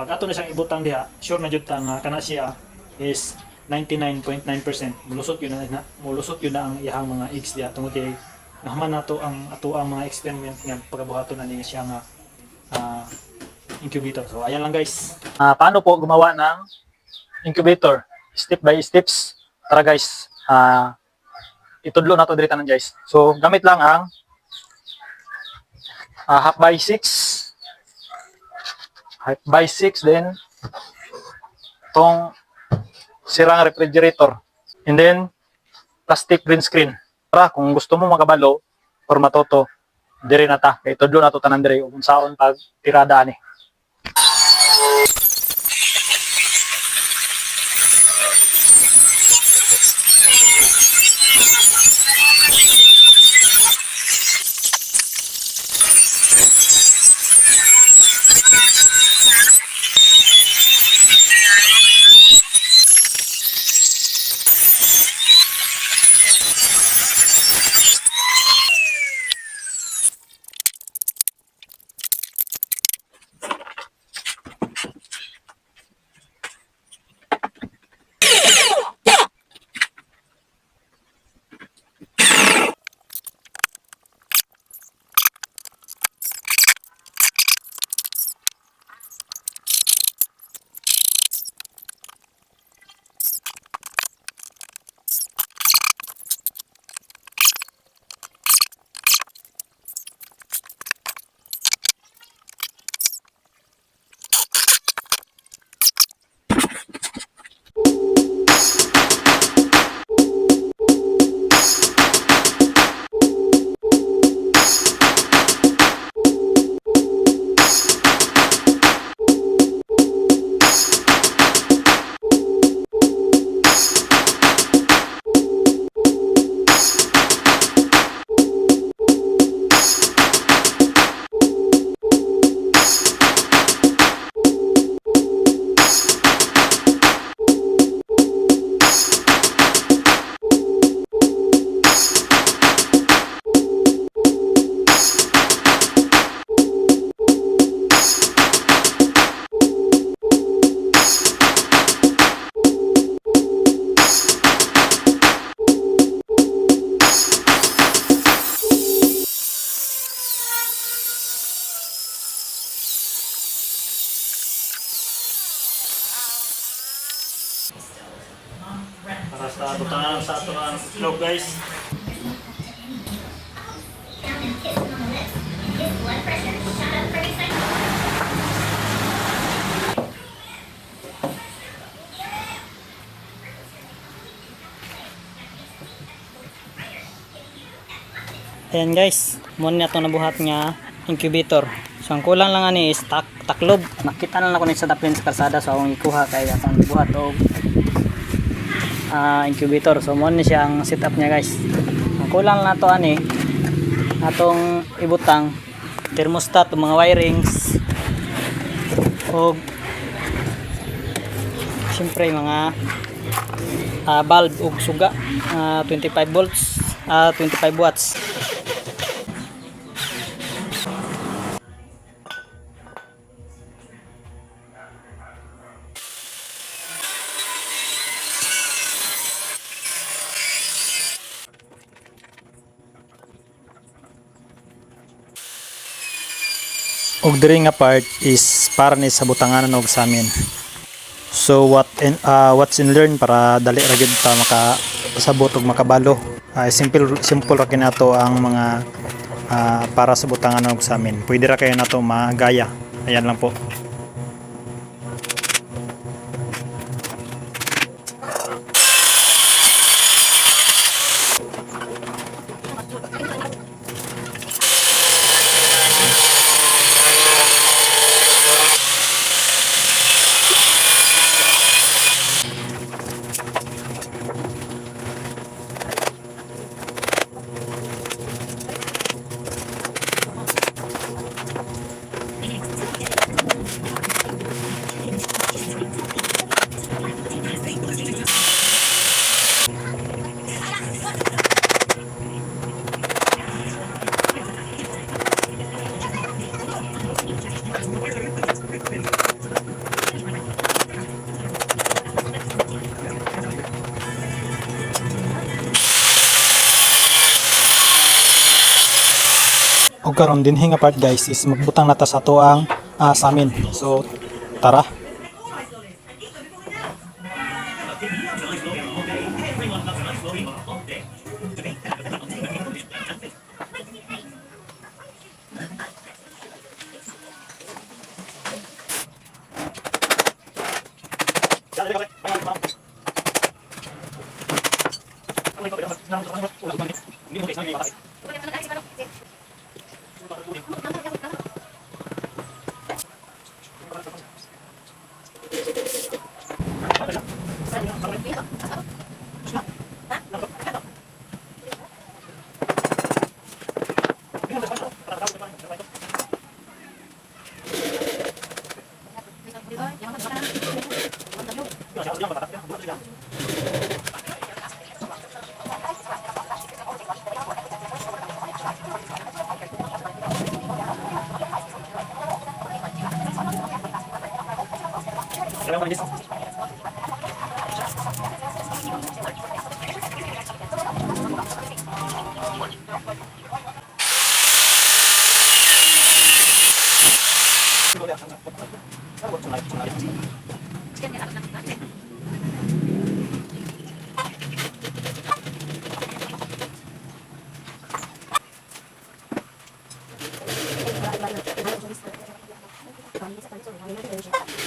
pag ato na siyang ibutang diha sure na jud ta nga kana siya is 99.9% mulusot yun na, na mulusot yun na ang iyang mga eggs diha tungod kay nahaman nato ang ato ang mga experiment nga pagabuhaton na niya siya nga ah, incubator. So ayan lang guys. Ah, paano po gumawa ng incubator? Step by steps. Tara guys. Ah, itudlo na to diri tanan guys. So gamit lang ang ah, half by 6 half by 6 then tong sirang refrigerator. And then plastic green screen. Para kung gusto mo makabalo or matoto diri na ta. Kay tudlo na to tanan diri kung saon pag tirada ani vlog guys Ayan guys, mo na itong nabuhat nga incubator. So ang kulang lang ani is tak taklob. Nakita na lang ako ni sa daplin sa kalsada so akong ikuha kay atong buhat og ah, incubator. So mo ni siya ang setup niya guys. Ang kulang na to ani atong ibutang thermostat mga wirings og siyempre mga ah, bulb ug suga ah, 25 volts ah 25 watts og diri nga part is para ni sa butanganan og sa amin. So what in, uh, what's in learn para dali ra gyud ta maka sabot og makabalo? Ah, simple simple ra kinato ang mga ah, para sa butanganan og sa amin. Pwede ra kayo nato magaya. Ayan lang po karon din hinga part guys is magbutang nata sa to ang ah, sa amin. So tara. Di ba? Yang mana? Yang mana? Yang mana? вже.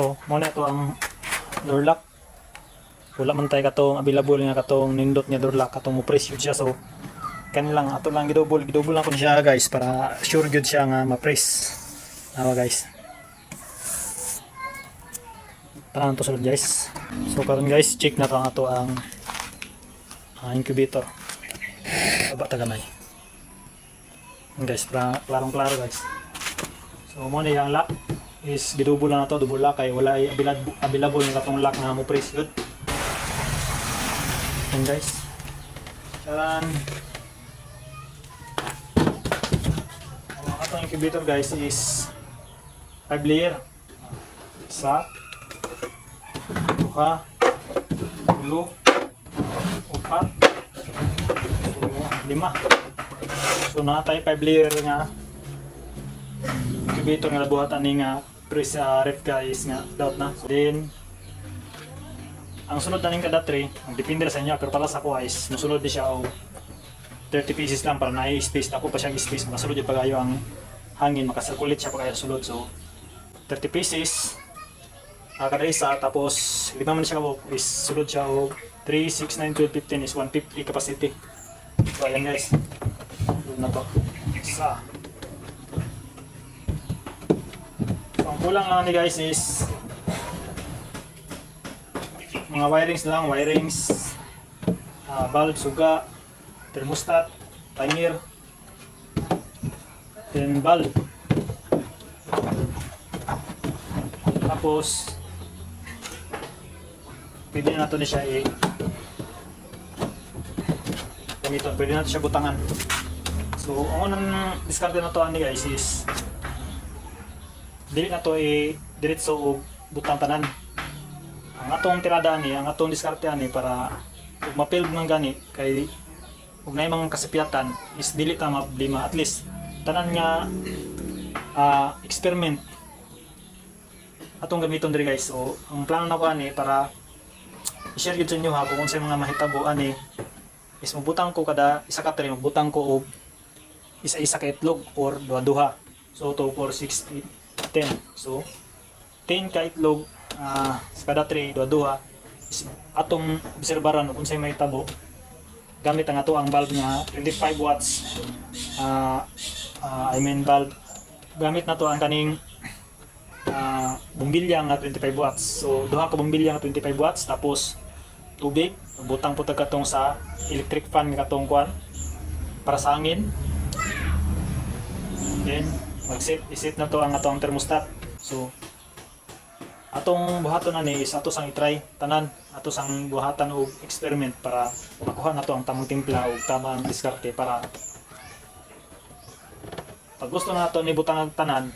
So, muna ito ang door lock. Wala man tayo katong available nga katong nindot niya door lock katong mo press yun siya. So, kanilang ato lang gidouble, gidouble lang ko siya guys para sure gyud siya nga ma-press. Nawa guys. Tara to sulod guys. So karon guys, check na ang ato ang ah, incubator. Aba ta gamay. Guys, para klarong klaro guys. So mo na yung lock is gidouble na to, double lock kay wala available, available nga katong lock nga mo press good. Yan guys. Charan. Ang atong incubator guys is 5 layer. Isa, duha, ulo, upat, so, lima. So na tayo 5 layer nga incubator nga nabuhatan ni nga press uh, ref guys nga doubt na. Then ang sunod na ning kada tray, ang depende sa inyo pero para sa ako is musunod di siya og 30 pieces lang para na space ako pa siyang space makasulod yung pagayo ang hangin makasirculate siya pagayo sulod so 30 pieces uh, kada isa tapos lima man siya kabok is sulod siya og 3, 6, 9, 12, 15 is 150 capacity. So ayan guys. Na to. Isa so ang kulang lang ni guys is mga wirings lang, wirings, ah, bulb, suga, thermostat, timer, then bulb. Tapos, pwede na ito na siya i gamiton, pwede na ito siya butangan. So, ang unang discard na to guys is dili na to i diretso og butang tanan. Ang atong tirada ni, ang atong diskarte ani para ug ma-fail man gani kay ug na mga kasipyatan is dili ta problema at least tanan nga ah, experiment atong gamiton diri guys. So ang plano na ko ani para i-share yun sa inyo ha kung sa mga mahitabo ani is mabutang ko kada isa ka tray mabutang ko og isa-isa ka itlog or duha-duha. So 2 4 6 8 10 so 10 ka itlog ah, sa kada tray duha-duha atong obserbaran kung sa mahitabo gamit ang ato ang bulb nga 25 watts ah ah, I mean bulb gamit na to ang kaning ah, bumbilya nga 25 watts. So duha ka bumbilya nga 25 watts tapos tubig butang po katong sa electric fan nga katong kwan para sa hangin. Then mag-set iset na to ang atong thermostat so atong buhaton ani is ato sang i-try tanan ato sang buhatan og experiment para makuha na to ang tamang timpla og tamang diskarte para pag gusto na nato ni butang ang tanan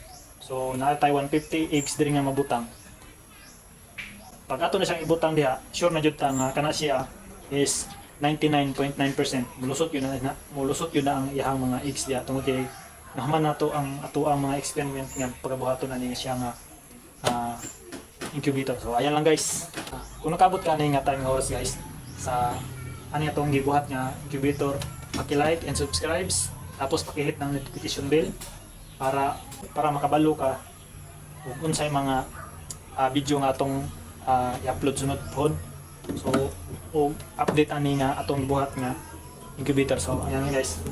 so na tay 150 eggs diri nga mabutang. Pag ato na siyang ibutang diha sure na jud ta nga kana siya is 99.9% mulusot yun na mulusot yun na ang iyang mga eggs diha tungod kay nahaman nato ang ato ang mga experiment nga pagkabuhaton ani siya nga ah, incubator. So ayan lang guys. Ah, kung nakabot ka na nga time oras guys sa ano itong gibuhat nga incubator, paki-like and subscribe tapos paki-hit ng notification bell para para makabalo ka ug unsay mga ah, video nga atong ah, i-upload sunod pohon. So og update ani nga atong gibuhat nga incubator. So ayan guys.